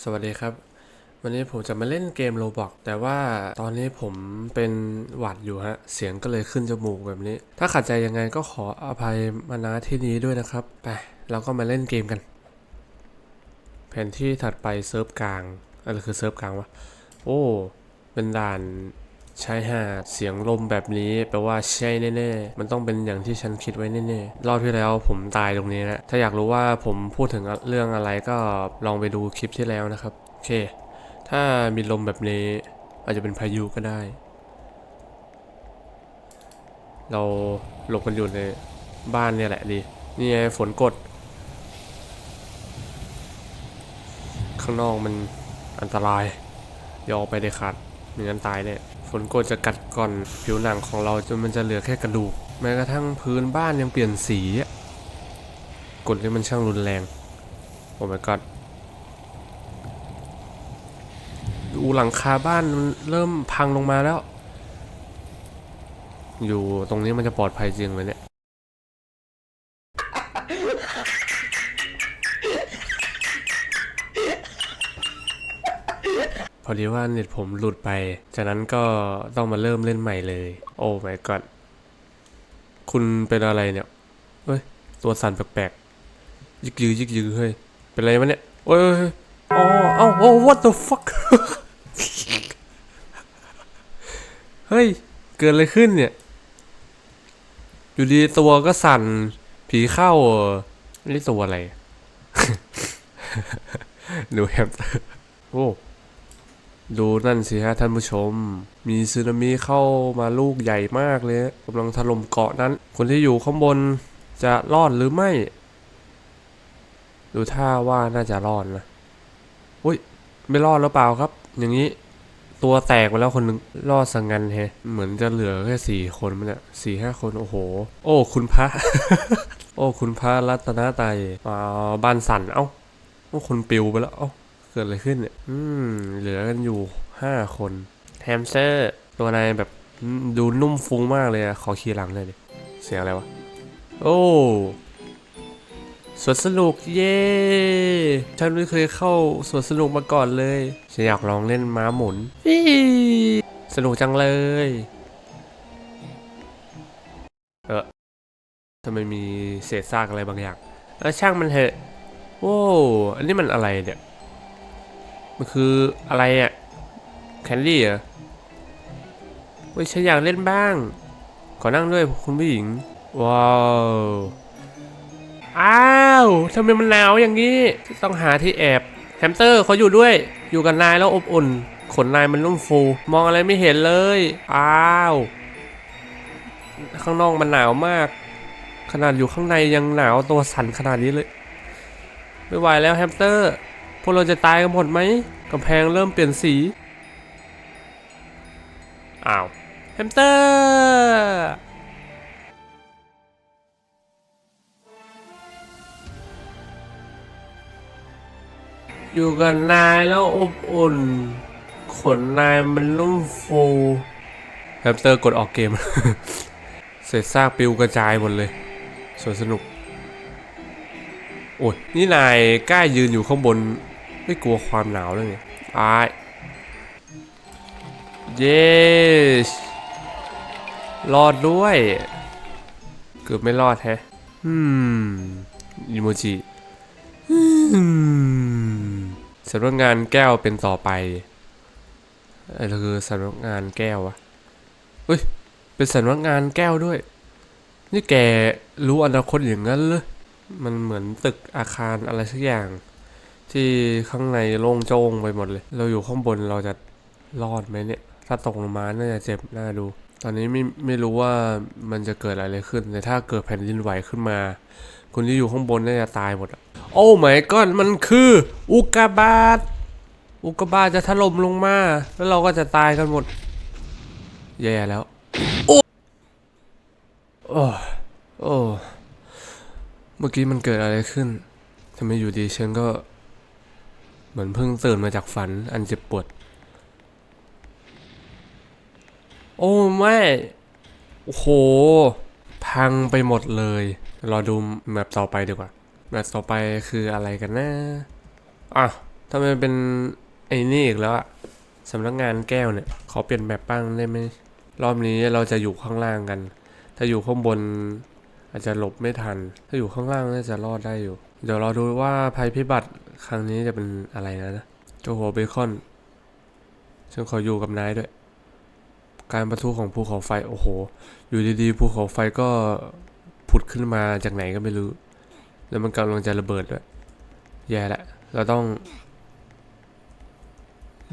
สวัสดีครับ วันนี้ผมจะมาเล่นเกมโลบอกแต่ว่าตอนนี้ผมเป็นหวัดอยู่ฮะ เสียงก็เลยขึ้นจมูกแบบนี้ ถ้าขัดใจยังไงก็ขออภัยมาณที่นี้ด้วยนะครับ ไปเราก็มาเล่นเกมกัน แผนที่ถัดไปเซิร์ฟกลางอะไรคือเซิร์ฟกลางวะ โอ้ เป็นด่าน ชายหาดเสียงลมแบบนี้แปลว่าใช่แน่ๆ มันต้องเป็นอย่างที่ฉันคิดไว้แน่ๆ รอบที่แล้วผมตายตรงนี้นะ ถ้าอยากรู้ว่าผมพูดถึงเรื่องอะไรก็ลองไปดูคลิปที่แล้วนะครับ โอเค ถ้ามีลมแบบนี้ อาจจะเป็นพายุก็ได้ เราหลบกันอยู่ในบ้านเนี่ยแหละดี นี่ไงฝนกด ข้างนอกมันอันตรายอย่าออกไปเด็ดขาดไม่งั้นตายเนี่ย ฝนกดจะกัดก่อนผิวหนังของเราจนมันจะเหลือแค่กระดูก แม้กระทั่งพื้นบ้านยังเปลี่ยนสีกดนี่มันช่างรุนแรง โอ้ my god ดูหลังคาบ้านมันเริ่มพังลงมาแล้ว อยู่ตรงนี้มันจะปลอดภัยจริงเลยเนี่ย พอดีว่าเน็ตผมหลุดไป จากนั้นก็ต้องมาเริ่มเล่นใหม่เลย โอ้ my god คุณเป็นอะไรเนี่ยเฮ้ย ตัวสั่นแปลกๆ ยึกยือยึกยือเฮ้ย เป็นอะไรวะเนี่ยโอ้ยเฮ้ยอ๋อเอ้าโอ้ what the fuck เฮ้ย เกิดอะไรขึ้นเนี่ย อยู่ดีตัวก็สั่น ผีเข้าเหรอนี่ตัวอะไร ดูแฮมสเตอร์โอ้ ดูนั่นสิฮะท่านผู้ชม มีสึนามิเข้ามาลูกใหญ่มากเลยกำลังถล่มเกาะนั้น คนที่อยู่ข้างบนจะรอดหรือไม่ ดูท่าว่าน่าจะรอดนะอุ้ยไม่รอดแล้วเปล่าครับ อย่างนี้ตัวแตกไปแล้วคนนึงรอดสังงันแฮเหมือนจะเหลือแค่สี่คนมันเนี่ยสี่ห้าคนโอ้โห โอ้คุณพระ โอ้คุณพระรัตนตรัยอ่าบ้านสั่นเอ้าโอ้คนปิวไปแล้วเอ้า เกิดอะไรขึ้นเนี่ยอืม เหลือกันอยู่ห้าคนแฮมสเตอร์ ตัวนายแบบอืมดูนุ่มฟุ้งมากเลยอะขอขี่หลังเลยดิเสียงอะไรวะ โอ้สวนสนุกเย้ฉันไม่เคยเข้าสวนสนุกมาก่อนเลยฉันอยากลองเล่นม้าหมุนอี้สนุกจังเลย เออทำไมมีเศษซากอะไรบางอย่างเออช่างมันเถอะโว้วอันนี้มันอะไรเนี่ย มันคืออะไรอะ่ะแคนดี้เหรอเว้ยฉันอยากเล่นบ้าง ขอนั่งด้วยคุณผู้หญิง ว้าว อ้าวทำไมมันหนาวอย่างนี้ ต้องหาที่แอบแฮมสเตอร์เขาอยู่ด้วย อยู่กับนายแล้วอบอุ่น ขนนายมันนุ่มฟู มองอะไรไม่เห็นเลย อ้าว ข้างนอกมันหนาวมาก ขนาดอยู่ข้างในยังหนาวตัวสั่นขนาดนี้เลย ไม่ไหวแล้วแฮมสเตอร์ พวกเราจะตายกันหมดไหมกำแพงเริ่มเปลี่ยนสี อ้าวแฮมสเตอร์อยู่กับนายแล้วอบอุ่น ขนนายมันนุ่มฟูแฮมสเตอร์กดออกเกม เศษซากปิวกระจายหมดเลยสวนสนุก โอ้ยนี่นายกล้ายืนอยู่ข้างบน ไม่กลัวความหนาวเลยไงอายเยสรอดด้วย เกือบไม่รอดแฮะอืมอิโมจิอืมสำนักงานแก้วเป็นต่อไปอะไรคือสำนักงานแก้ววะเฮ้ย เป็นสำนักงานแก้วด้วย นี่แกรู้อนาคตอย่างนั้นเลยมันเหมือนตึกอาคารอะไรสักอย่าง ที่ข้างในโล่งโจ้งไปหมดเลย เราอยู่ข้างบนเราจะรอดไหมเนี่ย ถ้าตกลงมาน่าจะเจ็บน่าดู ตอนนี้ไม่ไม่รู้ว่ามันจะเกิดอะไรขึ้น แต่ถ้าเกิดแผ่นดินไหวขึ้นมา คนที่อยู่ข้างบนน่าจะตายหมดโอ้ไม่ก้อนมันคือ อุกกาบาตอุกกาบาตจะถล่มลงมา แล้วเราก็จะตายกันหมด แย่แล้ว โอ้โอ้โอ้เมื่อกี้มันเกิดอะไรขึ้นทำไมอยู่ดีฉันก็ เหมือนเพิ่งตื่นมาจากฝันอันเจ็บปวด โอ้ไม่ โอ้โห พังไปหมดเลย รอดูแมปต่อไปดีกว่า แมปต่อไปคืออะไรกันนะอะทำไมเป็นไอ้นี่อีกแล้วอะสำนักงานแก้วเนี่ย ขอเปลี่ยนแบบบ้างได้ไหม รอบนี้เราจะอยู่ข้างล่างกัน ถ้าอยู่ข้างบน อาจจะหลบไม่ทัน ถ้าอยู่ข้างล่างน่าจะรอดได้อยู่ เดี๋ยวเราดูว่าภัยพิบัติครั้งนี้จะเป็นอะไรนะนะเจ้าหัวเบคอนฉันขออยู่กับนายด้วย การประทุของภูเขาไฟโอ้โห อยู่ดีๆภูเขาไฟก็ผุดขึ้นมาจากไหนก็ไม่รู้ แล้วมันกำลังจะระเบิดด้วยแย่ละเราต้อง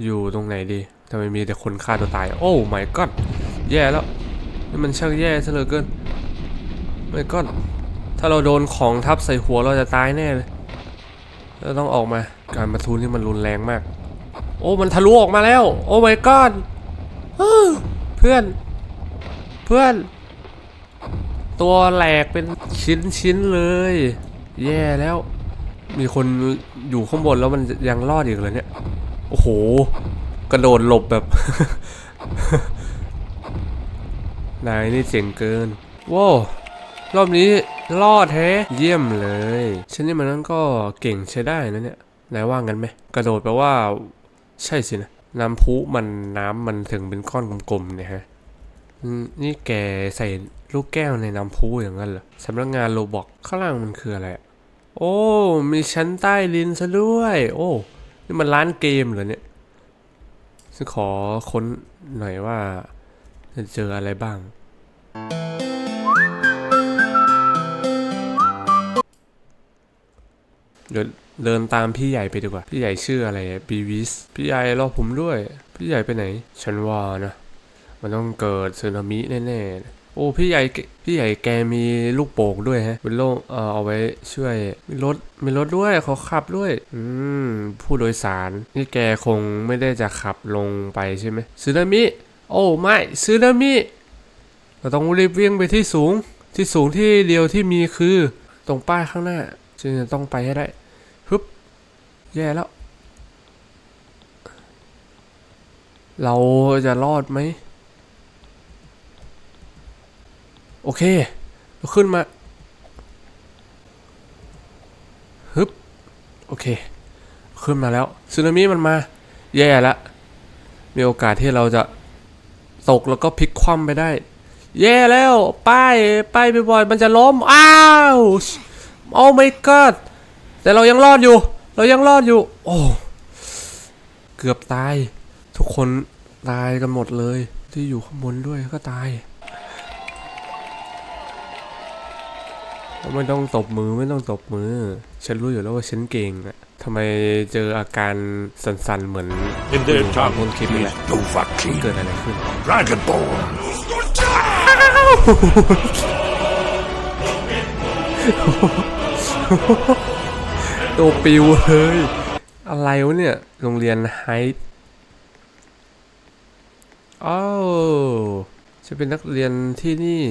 อยู่ตรงไหนดีทำไมมีแต่คนฆ่าตัวตาย โอ้ my god แย่แล้วนี่มันช่างแย่ซะเหลือเกิน my god ถ้าเราโดนของทับใส่หัวเราจะตายแน่เลยเราต้องออกมาการประทุนี่มันรุนแรงมาก โอ้มันทะลุออกมาแล้ว โอ้ my god อ้าวเพื่อน เพื่อน ตัวแหลกเป็นชิ้นชิ้นๆเลย แย่แล้ว มีคนอยู่ข้างบนแล้วมันยังรอดอีกเลยเนี่ย โอ้โห กระโดดหลบแบบนายนี่เจ๋งเกินว้าว รอบนี้รอดแท้เยี่ยมเลยฉันนี่มันนั่นก็เก่งใช้ได้นะเนี่ยนายว่างั้นไหมกระโดดแปลว่า ใช่สินะน้ำพุมันน้ำมันถึงเป็นก้อนกลมๆเนี่ยฮะนี่แกใส่ลูกแก้วในน้ำพุอย่างนั้นเหรอสำนักงานโรบอกข้างล่างมันคืออะไรอะโอ้ มีชั้นใต้ดินซะด้วย โอ้ นี่มันร้านเกมเหรอเนี่ยฉันขอค้นหน่อยว่าจะเจออะไรบ้าง เดี๋ยวเดินตามพี่ใหญ่ไปดีกว่า พี่ใหญ่ชื่ออะไรบีวิสพี่ใหญ่รอผมด้วย พี่ใหญ่ไปไหน ฉันว่านะ มันต้องเกิดสึนามิแน่ๆ โอ้พี่ใหญ่พี่ใหญ่แกมีลูกโป่งด้วยฮะเป็นโล่เออเอาไว้ช่วยมีรถมีรถด้วยเขอขับด้วย อืมผู้โดยสารนี่แกคงไม่ได้จะขับลงไปใช่ไหมสึนามิ โอ้ไม่สึนามิเราต้องรีบวิ่งไปที่สูงที่สูงที่เดียวที่มีคือตรงป้ายข้างหน้า จึงจะต้องไปให้ได้ฮึบแย่แล้ว เราจะรอดไหม โอเค เราขึ้นมาฮึบโอเค ขึ้นมาแล้วสึนามิมันมา แย่แล้วมีโอกาสที่เราจะตกแล้วก็พลิกคว่ำไปได้ แย่แล้ว ป้าย ป้ายบ่อยๆมันจะล้ม อ้าว โอ้ my god แต่เรายังรอดอยู่ เรายังรอดอยู่ โอ้ เกือบตาย ทุกคนตายกันหมดเลย ที่อยู่ข้างบนด้วยก็ตาย ไม่ต้องตบมือไม่ต้องตบมือ ฉันรู้อยู่แล้วว่าฉันเก่งอะทำไมเจออาการสั่นๆเหมือน In their ตามต้ tongue นคลิปนี่แหละ is Dovahkiin, เกิดอะไรขึ้น Dragonborn. ตัวปิวเลย อะไรวะเนี่ย โรงเรียนไฮท์อ้าวจะเป็นนักเรียนที่นี่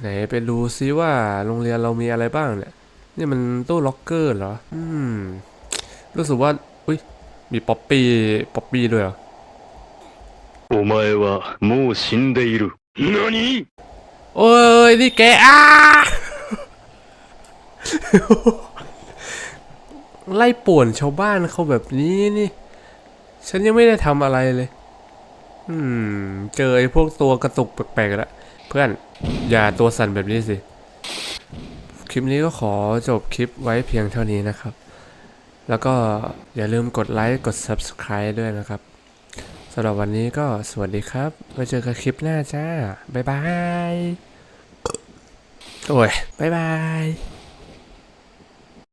ไหนไปดูซิว่าโรงเรียนเรามีอะไรบ้างเนี่ย นี่มันตู้ล็อกเกอร์เหรอ อืม รู้สึกว่า อุ้ย มีป๊อปปี้ ป๊อปปี้ด้วยเหรอ お前はもう死んでいる。何 โอ้ย นี่แกอ้า ไล่ป่วนชาวบ้านเขาแบบนี้นี่ ฉันยังไม่ได้ทำอะไรเลย อืม เจอไอ้พวกตัวกระตุกแปลกๆแล้วเพื่อน อย่าตัวสั่นแบบนี้สิ คลิปนี้ก็ขอจบคลิปไว้เพียงเท่านี้นะครับ แล้วก็อย่าลืมกดไลค์ กด Subscribe ด้วยนะครับสำหรับวันนี้ก็สวัสดีครับไว้เจอกันคลิปหน้าจ้า บ๊ายบาย โอ้ย บ๊ายบาย